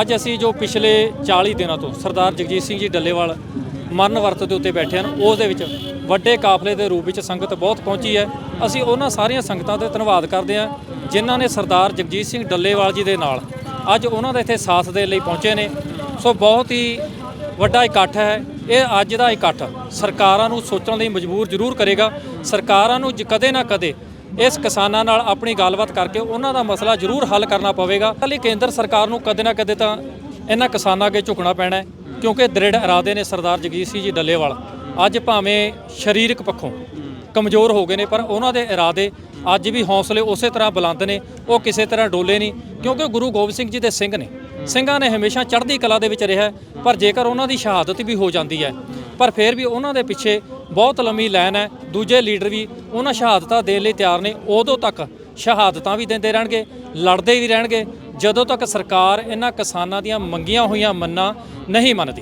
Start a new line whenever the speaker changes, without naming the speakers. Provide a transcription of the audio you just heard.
ਅੱਜ ਅਸੀਂ ਜੋ ਪਿਛਲੇ 40 ਦਿਨਾਂ ਤੋਂ ਸਰਦਾਰ ਜਗਜੀਤ ਸਿੰਘ ਜੀ ਡੱਲੇਵਾਲ ਮਰਨ ਵਰਤ ਦੇ ਉੱਤੇ ਬੈਠੇ ਹਨ, ਉਸ ਦੇ ਵਿੱਚ ਵੱਡੇ ਕਾਫਲੇ ਦੇ ਰੂਪ ਵਿੱਚ ਸੰਗਤ ਬਹੁਤ ਪਹੁੰਚੀ ਹੈ। ਅਸੀਂ ਉਹਨਾਂ ਸਾਰੀਆਂ ਸੰਗਤਾਂ ਦਾ ਧੰਨਵਾਦ ਕਰਦੇ ਹਾਂ, ਜਿਨ੍ਹਾਂ ਨੇ ਸਰਦਾਰ ਜਗਜੀਤ ਸਿੰਘ ਡੱਲੇਵਾਲ ਜੀ ਦੇ ਨਾਲ ਅੱਜ ਉਹਨਾਂ ਦੇ ਇੱਥੇ ਸਾਥ ਦੇ ਲਈ ਪਹੁੰਚੇ ਨੇ। ਸੋ ਬਹੁਤ ਹੀ ਵੱਡਾ ਇਕੱਠ ਹੈ। ਇਹ ਅੱਜ ਦਾ ਇਕੱਠ ਸਰਕਾਰਾਂ ਨੂੰ ਸੋਚਣ ਲਈ ਮਜਬੂਰ ਜ਼ਰੂਰ ਕਰੇਗਾ। ਸਰਕਾਰਾਂ ਨੂੰ ਜ- ਕਦੇ ਨਾ ਕਦੇ ਇਸ ਕਿਸਾਨਾਂ ਨਾਲ ਆਪਣੀ ਗੱਲਬਾਤ ਕਰਕੇ ਉਹਨਾਂ ਦਾ ਮਸਲਾ ਜ਼ਰੂਰ ਹੱਲ ਕਰਨਾ ਪਵੇਗਾ। ਹਾਲੇ ਕੇਂਦਰ ਸਰਕਾਰ ਨੂੰ ਕਦੇ ਨਾ ਕਦੇ ਤਾਂ ਇਹਨਾਂ ਕਿਸਾਨਾਂ ਅੱਗੇ ਝੁਕਣਾ ਪੈਣਾ ਹੈ, ਕਿਉਂਕਿ ਦ੍ਰਿੜ ਇਰਾਦੇ ਨੇ ਸਰਦਾਰ ਜਗਜੀਤ ਸਿੰਘ ਜੀ ਡੱਲੇਵਾਲ। ਅੱਜ ਭਾਵੇਂ ਸਰੀਰਕ ਪੱਖੋਂ ਕਮਜ਼ੋਰ ਹੋ ਗਏ ਨੇ, ਪਰ ਉਹਨਾਂ ਦੇ ਇਰਾਦੇ ਅੱਜ ਵੀ ਹੌਸਲੇ ਉਸੇ ਤਰ੍ਹਾਂ ਬੁਲੰਦ ਨੇ, ਉਹ ਕਿਸੇ ਤਰ੍ਹਾਂ ਡੋਲੇ ਨਹੀਂ, ਕਿਉਂਕਿ ਗੁਰੂ ਗੋਬਿੰਦ ਸਿੰਘ ਜੀ ਦੇ ਸਿੰਘ ਨੇ। ਸਿੰਘਾਂ ਨੇ ਹਮੇਸ਼ਾ ਚੜ੍ਹਦੀ ਕਲਾ ਦੇ ਵਿੱਚ ਰਿਹਾ, ਪਰ ਜੇਕਰ ਉਹਨਾਂ ਦੀ ਸ਼ਹਾਦਤ ਵੀ ਹੋ ਜਾਂਦੀ ਹੈ, ਪਰ ਫਿਰ ਵੀ ਉਹਨਾਂ ਦੇ ਪਿੱਛੇ ਬਹੁਤ ਲੰਮੀ ਲਾਈਨ ਹੈ, ਦੂਜੇ ਲੀਡਰ ਵੀ ਉਹਨਾਂ ਸ਼ਹਾਦਤਾਂ ਦੇਣ ਲਈ ਤਿਆਰ ਨੇ, ਉਦੋਂ ਤੱਕ ਸ਼ਹਾਦਤਾਂ ਵੀ ਦਿੰਦੇ ਰਹਿਣਗੇ, ਲੜਦੇ ਵੀ ਰਹਿਣਗੇ, ਜਦੋਂ ਤੱਕ ਸਰਕਾਰ ਇਹਨਾਂ ਕਿਸਾਨਾਂ ਦੀਆਂ ਮੰਗੀਆਂ ਹੋਈਆਂ ਮੰਨਾਂ ਨਹੀਂ ਮੰਨਦੀ।